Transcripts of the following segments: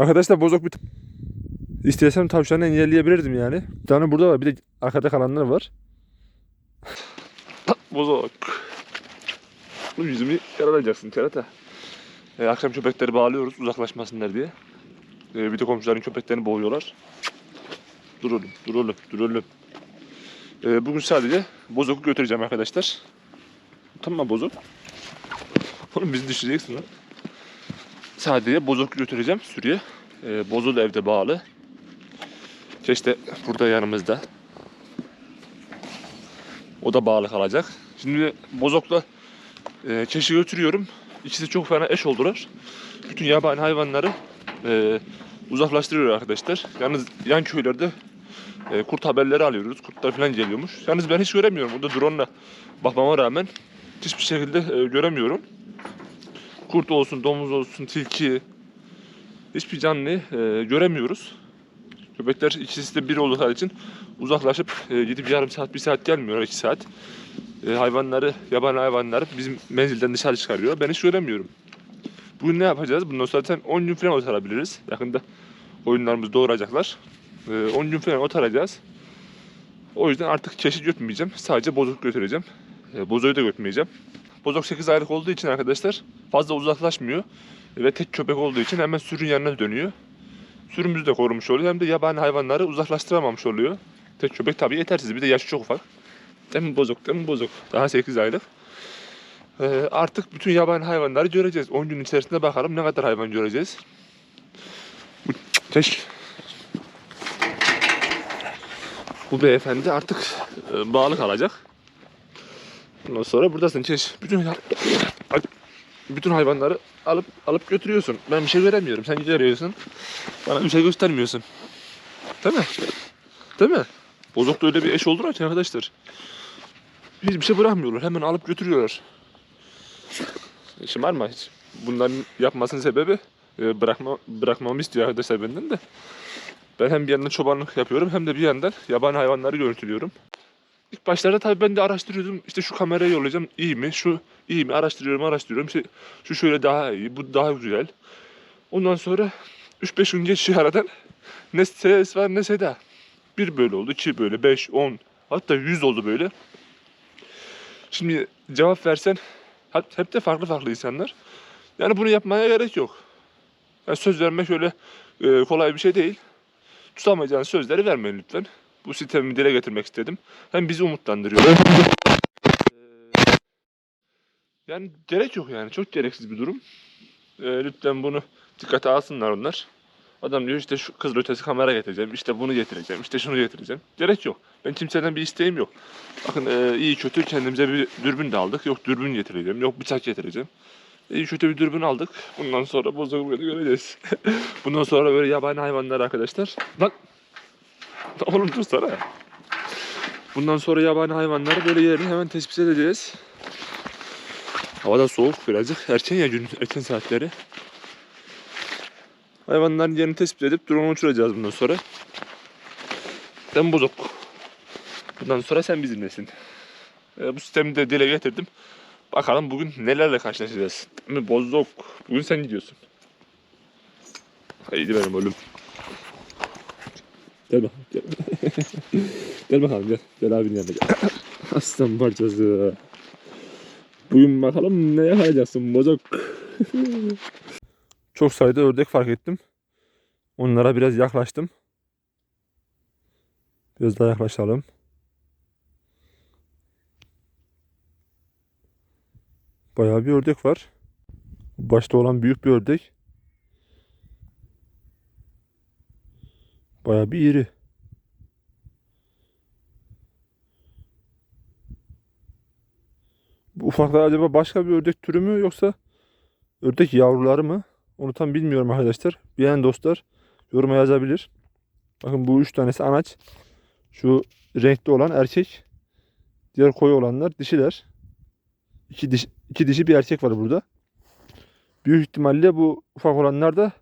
Arkadaşlar bozok bir istesem tavşanı engelleyebilirdim yani. Bir tane burada var bir de arkada kalanlar var. bozok. Bu yüzümü yaralayacaksın kerata. Ee, akşam köpekleri bağlıyoruz uzaklaşmasınlar diye. Ee, bir de komşuların köpeklerini boğuyorlar. Dur oğlum, dur oğlum, dur oğlum. Ee, bugün sadece bozoku götüreceğim arkadaşlar. Tamam mı bozok? Oğlum bizi düşeceksin lan. Sadece bozok götüreceğim sürüye. Ee, bozu da evde bağlı. İşte burada yanımızda. O da bağlı kalacak. Şimdi bozokla e, keşi götürüyorum. İkisi çok fena eş oldular. Bütün yabani hayvanları e, uzaklaştırıyor arkadaşlar. Yalnız yan köylerde e, kurt haberleri alıyoruz. Kurtlar falan geliyormuş. Yalnız ben hiç göremiyorum. Burada drone ile bakmama rağmen hiçbir şekilde e, göremiyorum. Kurt olsun, domuz olsun, tilki hiçbir canlı e, göremiyoruz. Köpekler ikisi de bir oldukları için uzaklaşıp e, gidip yarım saat, bir saat gelmiyor, iki saat. E, hayvanları, yabani hayvanları bizim menzilden dışarı çıkarıyor. Ben hiç göremiyorum. Bugün ne yapacağız? Bundan zaten 10 gün falan otarabiliriz. Yakında oyunlarımızı doğuracaklar. E, 10 gün falan otaracağız. O yüzden artık keşi götürmeyeceğim. Sadece bozuk götüreceğim. E, bozoyu da götürmeyeceğim. Bozok 8 aylık olduğu için arkadaşlar fazla uzaklaşmıyor. Ve tek köpek olduğu için hemen sürün yanına dönüyor. Sürümüzü de korumuş oluyor. Hem de yabani hayvanları uzaklaştıramamış oluyor. Tek köpek tabii yetersiz. Bir de yaşı çok ufak. Değil bozuk, değil bozuk? Daha 8 aylık. Ee, artık bütün yabani hayvanları göreceğiz. 10 gün içerisinde bakalım ne kadar hayvan göreceğiz. Keş. Bu beyefendi artık e, bağlı kalacak. Ondan sonra buradasın Çeş. Bütün bütün hayvanları alıp alıp götürüyorsun. Ben bir şey göremiyorum. Sen görüyorsun. Bana bir şey göstermiyorsun. Değil mi? Değil mi? Bozok'ta öyle bir eş oldular ki arkadaşlar. Hiçbir şey bırakmıyorlar. Hemen alıp götürüyorlar. İşim var mı hiç? Bunların yapmasının sebebi e, bırakma, bırakmamı istiyor arkadaşlar benden de. Ben hem bir yandan çobanlık yapıyorum hem de bir yandan yabani hayvanları görüntülüyorum. İlk başlarda tabii ben de araştırıyordum. İşte şu kamerayı yollayacağım iyi mi? Şu iyi mi? Araştırıyorum, araştırıyorum. İşte şu şöyle daha iyi, bu daha güzel. Ondan sonra 3-5 gün geçiyor aradan. Ne ses var ne seda. Bir böyle oldu, iki böyle, beş, on, hatta yüz oldu böyle. Şimdi cevap versen hep, hep de farklı farklı insanlar. Yani bunu yapmaya gerek yok. Yani söz vermek öyle e, kolay bir şey değil. Tutamayacağın sözleri vermeyin lütfen. Bu sistemi dile getirmek istedim. Hem bizi umutlandırıyor. Ee, yani gerek yok yani. Çok gereksiz bir durum. Ee, lütfen bunu dikkate alsınlar onlar. Adam diyor işte şu kızıl ötesi kamera getireceğim. işte bunu getireceğim. işte şunu getireceğim. Gerek yok. Ben kimseden bir isteğim yok. Bakın e, iyi kötü kendimize bir dürbün de aldık. Yok dürbün getireceğim. Yok bıçak getireceğim. İyi kötü bir dürbün aldık. Bundan sonra bozuk böyle göreceğiz. Bundan sonra böyle yabani hayvanlar arkadaşlar. Lan Oğlum dursana. Bundan sonra yabani hayvanları böyle yerini hemen tespit edeceğiz. Hava da soğuk birazcık. Erken ya gün erken saatleri. Hayvanların yerini tespit edip drone uçuracağız bundan sonra. Ben bozuk. Bundan sonra sen bizimlesin. Ee, bu sistemi de dile getirdim. Bakalım bugün nelerle karşılaşacağız. Değil mi bozuk? Bugün sen gidiyorsun. Haydi benim oğlum. Gel bakalım gel. gel bakalım gel. Gel abinin yanına gel. Aslan parçası. Bugün bakalım ne yakalayacaksın bozok. Çok sayıda ördek fark ettim. Onlara biraz yaklaştım. Biraz daha yaklaşalım. Bayağı bir ördek var. Başta olan büyük bir ördek. Bayağı bir iri. Bu ufaklar acaba başka bir ördek türü mü yoksa ördek yavruları mı? Onu tam bilmiyorum arkadaşlar. Bilen dostlar yoruma yazabilir. Bakın bu üç tanesi anaç. Şu renkli olan erkek. Diğer koyu olanlar dişiler. İki, diş, iki dişi bir erkek var burada. Büyük ihtimalle bu ufak olanlar da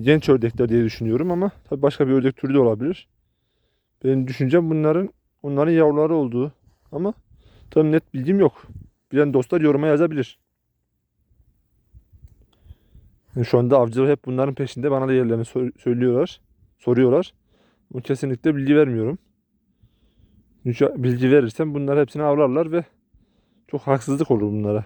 genç ördekler diye düşünüyorum ama tabii başka bir ördek türü de olabilir. Benim düşüncem bunların onların yavruları olduğu ama tam net bilgim yok. Bilen dostlar yoruma yazabilir. Yani şu anda avcılar hep bunların peşinde. Bana da yerlerini söylüyorlar. Soruyorlar. Bu kesinlikle bilgi vermiyorum. Çünkü bilgi verirsem bunlar hepsini avlarlar ve çok haksızlık olur bunlara.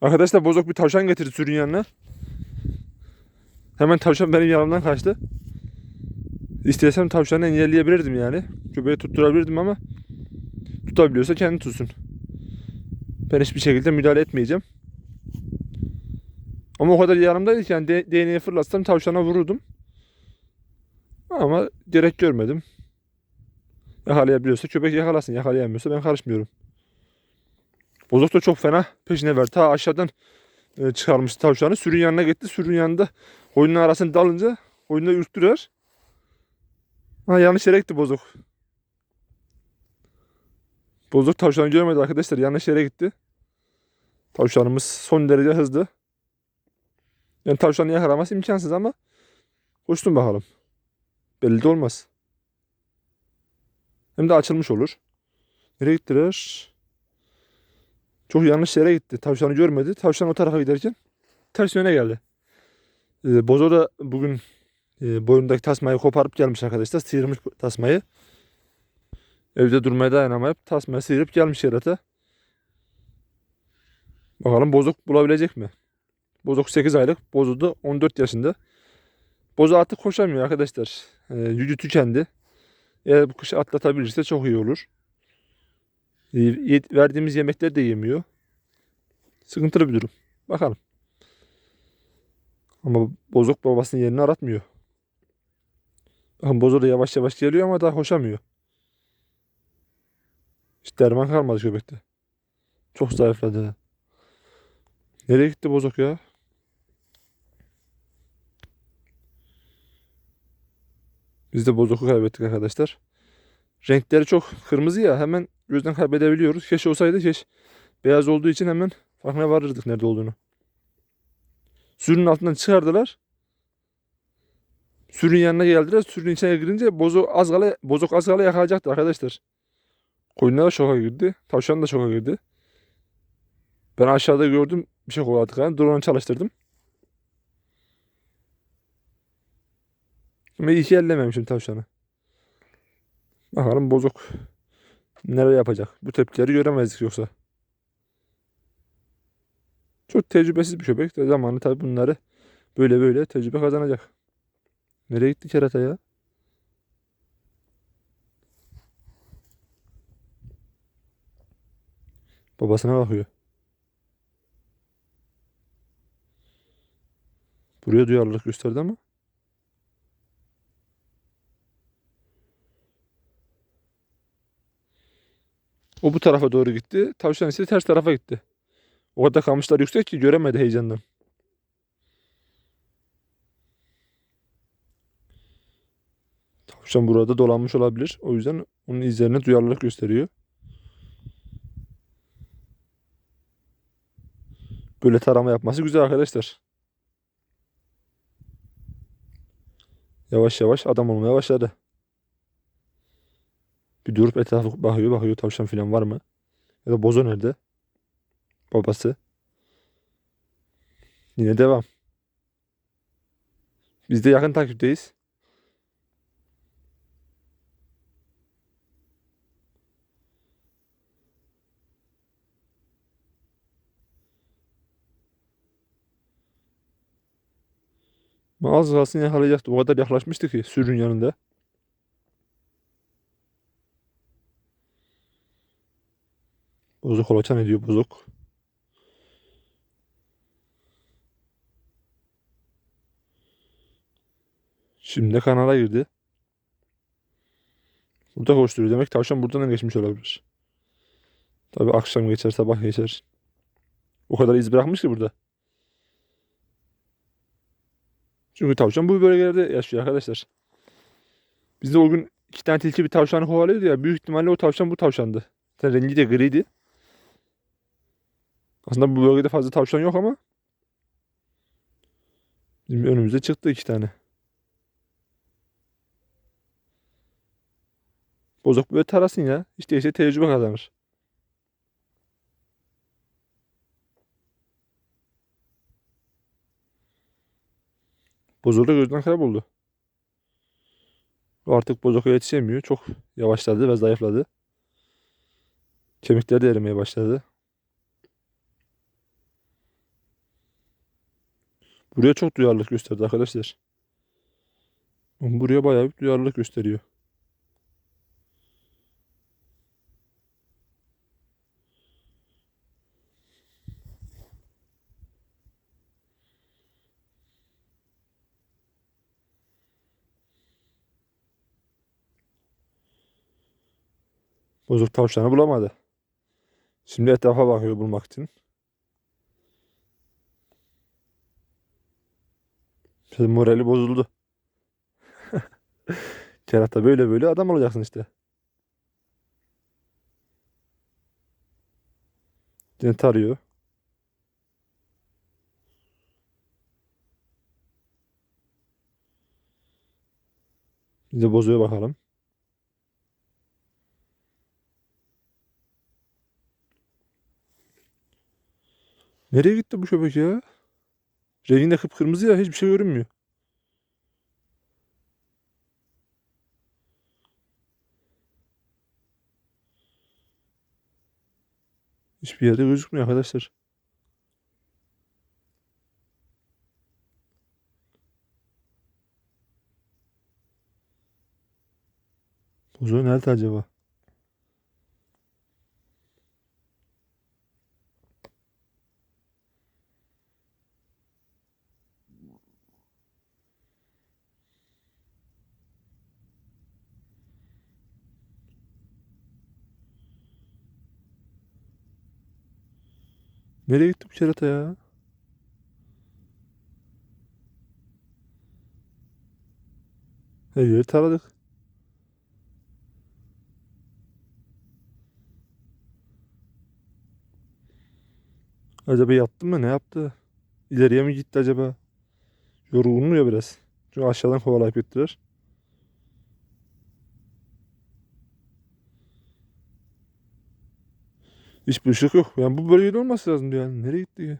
Arkadaşlar bozok bir tavşan getirdi sürün yanına. Hemen tavşan benim yanımdan kaçtı. İstesem tavşanı engelleyebilirdim yani. Köpeği tutturabilirdim ama tutabiliyorsa kendi tutsun. Ben hiçbir şekilde müdahale etmeyeceğim. Ama o kadar yanımdaydı ki yani değneği fırlatsam tavşana vururdum. Ama gerek görmedim. Yakalayabiliyorsa köpek yakalasın. Yakalayamıyorsa ben karışmıyorum. Bozok da çok fena peşine verdi. Ta aşağıdan e, çıkarmış tavşanı. Sürün yanına gitti. Sürün yanında koyunun arasına dalınca koyunu ürktürer. Ha yanlış yere gitti bozok. Bozok tavşanı görmedi arkadaşlar. Yanlış yere gitti. Tavşanımız son derece hızlı. Yani tavşanı yakalaması imkansız ama koştum bakalım. Belli de olmaz. Hem de açılmış olur. Nereye gittiler? Çok yanlış yere gitti. Tavşanı görmedi. Tavşan o tarafa giderken ters yöne geldi. Ee, Bozo da bugün e, boyundaki tasmayı koparıp gelmiş arkadaşlar. Sıyırmış tasmayı. Evde durmaya dayanamayıp tasmayı sıyırıp gelmiş yarata. Bakalım bozuk bulabilecek mi? Bozuk 8 aylık. Bozu da 14 yaşında. Bozu artık koşamıyor arkadaşlar. Ee, gücü tükendi. Eğer bu kışı atlatabilirse çok iyi olur. Ee, verdiğimiz yemekleri de yemiyor. Sıkıntılı bir durum. Bakalım. Ama bozuk babasının yerini aratmıyor. Bakın da yavaş yavaş geliyor ama daha koşamıyor. Hiç derman kalmadı köpekte. Çok zayıfladı. Nereye gitti bozuk ya? Biz de bozoku kaybettik arkadaşlar. Renkleri çok kırmızı ya hemen gözden kaybedebiliyoruz. Keş olsaydı keş beyaz olduğu için hemen farkına varırdık nerede olduğunu. Sürünün altından çıkardılar. Sürün yanına geldiler. Sürün içine girince bozo az kala, bozok az kala yakalayacaktı arkadaşlar. Koyunlar da şoka girdi. Tavşan da şoka girdi. Ben aşağıda gördüm bir şey kovaladık. Yani. Drone'u çalıştırdım. Ama iyi ellememişim tavşanı. Bakalım bozuk neler yapacak. Bu tepkileri göremezdik yoksa. Çok tecrübesiz bir köpek. De zamanı tabii bunları böyle böyle tecrübe kazanacak. Nereye gitti kerata ya? Babasına bakıyor. Buraya duyarlılık gösterdi ama. O bu tarafa doğru gitti. Tavşan ise ters tarafa gitti. O kadar kamışlar yüksek ki göremedi heyecandan. Tavşan burada dolanmış olabilir. O yüzden onun izlerine duyarlılık gösteriyor. Böyle tarama yapması güzel arkadaşlar. Yavaş yavaş adam olmaya başladı. Bir durup etrafa bakıyor bakıyor tavşan falan var mı? Ya da bozo nerede? Babası. Yine devam. Biz de yakın takipteyiz. Az kalsın yakalayacaktı. O kadar yaklaşmıştı ki sürün yanında. Bozuk kolaçan ediyor bozuk. Şimdi kanala girdi. Burada koşturuyor. Demek tavşan buradan geçmiş olabilir. Tabi akşam geçer, sabah geçer. O kadar iz bırakmış ki burada. Çünkü tavşan bu bölgelerde yaşıyor arkadaşlar. Biz de o gün iki tane tilki bir tavşanı kovalıyordu ya. Büyük ihtimalle o tavşan bu tavşandı. Rengi de griydi. Aslında bu bölgede fazla tavşan yok ama önümüze çıktı iki tane. Bozok böyle tarasın ya. Hiç değilse tecrübe kazanır. Bozok da gözden kayboldu. Artık bozoka yetişemiyor. Çok yavaşladı ve zayıfladı. Kemikleri de erimeye başladı. Buraya çok duyarlılık gösterdi arkadaşlar. Buraya bayağı bir duyarlılık gösteriyor. Bozuk tavşanı bulamadı. Şimdi etrafa bakıyor bulmak için. Şimdi morali bozuldu. Kerata böyle böyle adam olacaksın işte. Yine tarıyor. De bozuyor bakalım. Nereye gitti bu köpek ya? Rengi de kıpkırmızı ya hiçbir şey görünmüyor. Hiçbir yerde gözükmüyor arkadaşlar. Bozo nerede acaba? Nereye gitti bu kerata ya? Her yeri taradık. Acaba yattı mı? Ne yaptı? İleriye mi gitti acaba? Yorgun biraz? Çünkü aşağıdan kovalayıp gittiler. Hiçbir ışık yok. Yani bu bölgede olması lazım yani. Nereye gitti ya?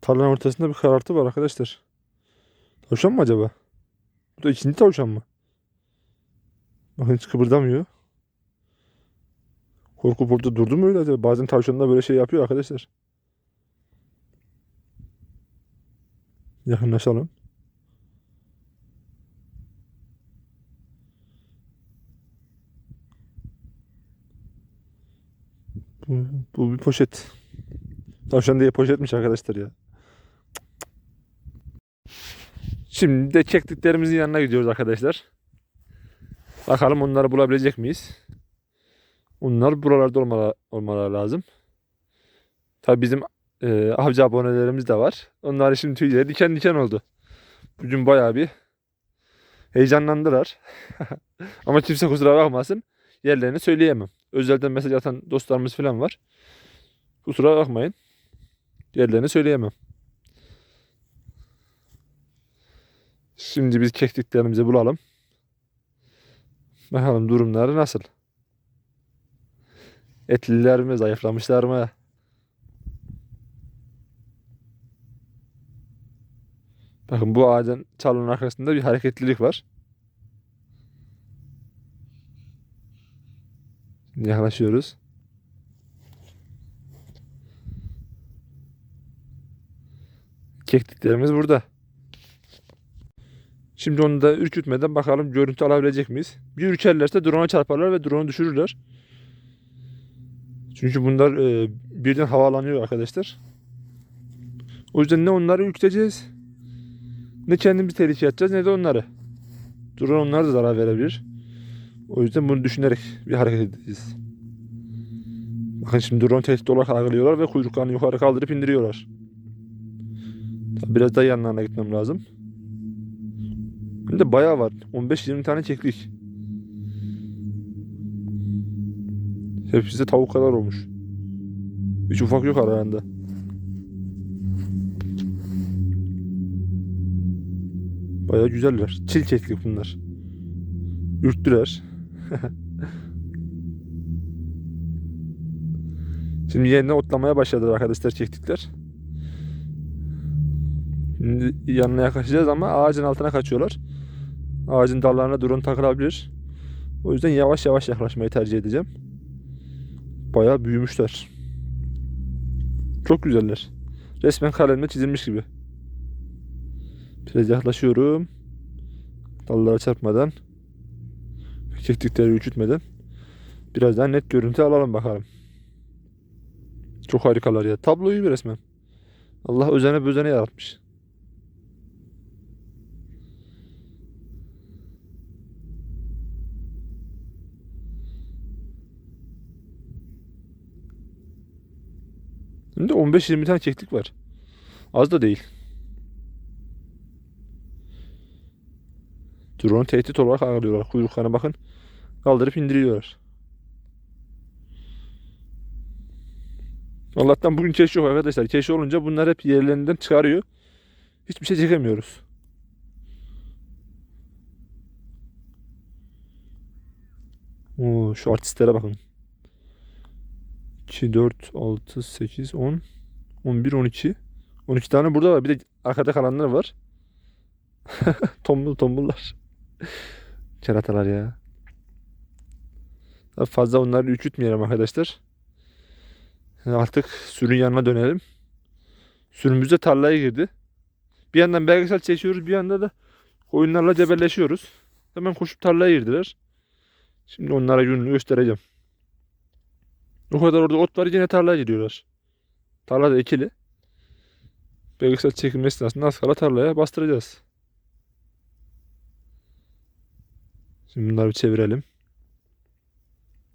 Tarlanın ortasında bir karartı var arkadaşlar. Tavşan mı acaba? Bu da ikinci tavşan mı? Bakın hiç kıpırdamıyor. Korkup orada durdu mu öyle acaba? Bazen tavşanlar böyle şey yapıyor arkadaşlar. Yakınlaşalım. Bu, bu bir poşet. Tavşan diye poşetmiş arkadaşlar ya. Şimdi de çektiklerimizin yanına gidiyoruz arkadaşlar. Bakalım onları bulabilecek miyiz? Onlar buralarda olmaları, olmaları lazım. Tabi bizim e, avcı abonelerimiz de var. Onların şimdi tüyleri diken diken oldu. Bugün bayağı bir heyecanlandılar. Ama kimse kusura bakmasın. Yerlerini söyleyemem. Özelden mesaj atan dostlarımız falan var. Kusura bakmayın. Yerlerini söyleyemem. Şimdi biz kekliklerimizi bulalım. Bakalım durumları nasıl? Etliler mi, zayıflamışlar mı? Bakın bu ağacın çalının arkasında bir hareketlilik var. Yaklaşıyoruz. Kekliklerimiz burada. Şimdi onu da ürkütmeden bakalım görüntü alabilecek miyiz? Bir ürkerlerse drone'a çarparlar ve drone'u düşürürler. Çünkü bunlar e, birden havalanıyor arkadaşlar. O yüzden ne onları ürküteceğiz ne kendimizi tehlikeye atacağız ne de onları. Drone onlara da zarar verebilir. O yüzden bunu düşünerek bir hareket edeceğiz. Bakın şimdi drone tehdit olarak algılıyorlar ve kuyruklarını yukarı kaldırıp indiriyorlar. Biraz daha yanlarına gitmem lazım. Hem de bayağı var. 15-20 tane çektik. Hepsi tavuk kadar olmuş. Hiç ufak yok aralarında. Bayağı güzeller. Çil çektik bunlar. Ürktüler. Şimdi yeniden otlamaya başladılar arkadaşlar çektikler. Şimdi yanına yaklaşacağız ama ağacın altına kaçıyorlar. Ağacın dallarına drone takılabilir. O yüzden yavaş yavaş yaklaşmayı tercih edeceğim. Bayağı büyümüşler. Çok güzeller. Resmen kalemle çizilmiş gibi. Biraz yaklaşıyorum. Dallara çarpmadan. Çektikleri ürkütmeden. Biraz daha net görüntü alalım bakalım. Çok harikalar ya. Tablo gibi resmen. Allah özene bözene yaratmış. Şimdi 15-20 tane keklik var. Az da değil. Drone tehdit olarak algılıyorlar. Kuyruklarına bakın. Kaldırıp indiriyorlar. Allah'tan bugün keşif yok arkadaşlar. Keşif olunca bunlar hep yerlerinden çıkarıyor. Hiçbir şey çekemiyoruz. Oo, şu artistlere bakın. 2, 4, 6, 8, 10, 11, 12. 12 tane burada var. Bir de arkada kalanlar var. Tombul tombullar. Keratalar ya. Daha Fazla onları ürkütmeyelim arkadaşlar. Artık sürün yanına dönelim. Sürümüz de tarlaya girdi. Bir yandan belgesel çekiyoruz bir yanda da koyunlarla cebelleşiyoruz. Hemen koşup tarlaya girdiler. Şimdi onlara gününü göstereceğim. O kadar orada ot var yine tarlaya gidiyorlar. Tarla da ekili. Belgesel çekilme esnasında az kala tarlaya bastıracağız. Şimdi bunları bir çevirelim.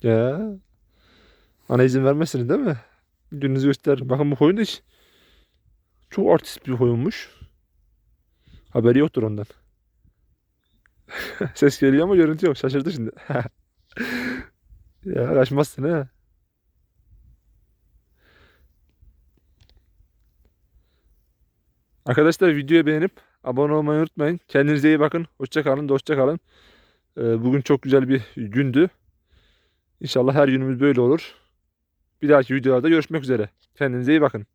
Ya. Ana izin vermezsiniz değil mi? Gününüzü göster. Bakın bu koyun da hiç çok artist bir koyunmuş. Haberi yoktur ondan. Ses geliyor ama görüntü yok. Şaşırdı şimdi. ya kaçmazsın ha. Arkadaşlar videoyu beğenip abone olmayı unutmayın. Kendinize iyi bakın. Hoşça kalın, dostça kalın. Ee, Bugün çok güzel bir gündü. İnşallah her günümüz böyle olur. Bir dahaki videolarda görüşmek üzere. Kendinize iyi bakın.